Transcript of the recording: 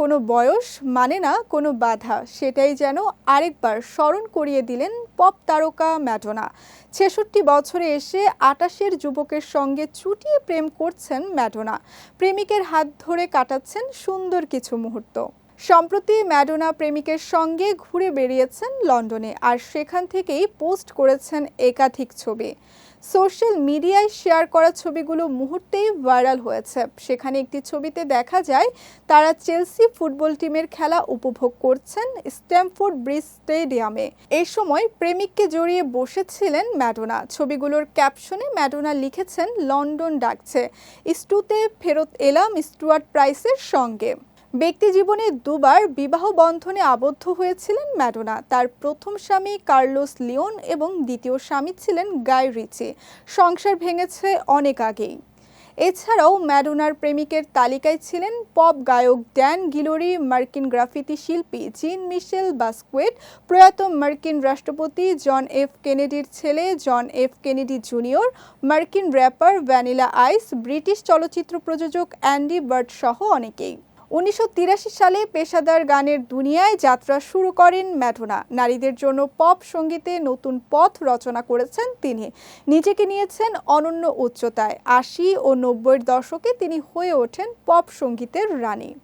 কোনো বয়স মানে না কোনো বাধা। সেটাই যেন আরেকবার স্মরণ করিয়ে দিলেন পপ তারকা ম্যাডোনা। ছেষট্টি বছরে এসে আটাশের যুবকের সঙ্গে চুটিয়ে প্রেম করছেন ম্যাডোনা। প্রেমিকের হাত ধরে কাটাচ্ছেন সুন্দর কিছু মুহূর্ত। সম্প্রতি ম্যাডোনা প্রেমিকের সঙ্গে ঘুরে বেরিয়েছেন লন্ডনে আর সেখান থেকেই পোস্ট করেছেন একাধিক ছবি। সোশ্যাল মিডিয়ায় শেয়ার করা ছবিগুলো মুহূর্তেই ভাইরাল হয়েছে। সেখানে একটি ছবিতে দেখা যায়, তারা চেলসি ফুটবল টিমের খেলা উপভোগ করছেন স্ট্যামফোর্ড ব্রিজ স্টেডিয়ামে। এই সময় প্রেমিককে জড়িয়ে বসেছিলেন ম্যাডোনা। ছবিগুলোর ক্যাপশনে ম্যাডোনা লিখেছেন, লন্ডন ডাকছে। স্টুতে ফেরত এলাম স্টুয়ার্ট প্রাইসের সঙ্গে। ব্যক্তি জীবনে দুবার বিবাহ বন্ধনে আবদ্ধ হয়েছিলেন ম্যাডোনা। তার প্রথম স্বামী কার্লোস লিওন এবং দ্বিতীয় স্বামী ছিলেন গাই রিচি। সংসার ভেঙেছে অনেক আগেই। এছাড়াও ম্যাডোনার প্রেমিকের তালিকায় ছিলেন পপ গায়ক ড্যান গিলোরি, মার্কিন গ্রাফিতি শিল্পী জিন মিশেল বাস্কুয়েট, প্রয়াত মার্কিন রাষ্ট্রপতি জন এফ কেনেডির ছেলে জন এফ কেনেডি জুনিয়র, মার্কিন র্যাপার ভ্যানিলা আইস, ব্রিটিশ চলচ্চিত্র প্রযোজক অ্যান্ডি বার্ট সহ অনেকেই। উনিশশো তিরাশি সালে পেশাদার গানের দুনিয়ায় যাত্রা শুরু করেন ম্যাডোনা নারীদের জন্য পপ সঙ্গীতে নতুন পথ রচনা করেছেন তিনি। নিজেকে নিয়েছেন অনন্য উচ্চতায়। আশি ও নব্বইয়ের দশকে তিনি হয়ে ওঠেন পপ সঙ্গীতের রানী।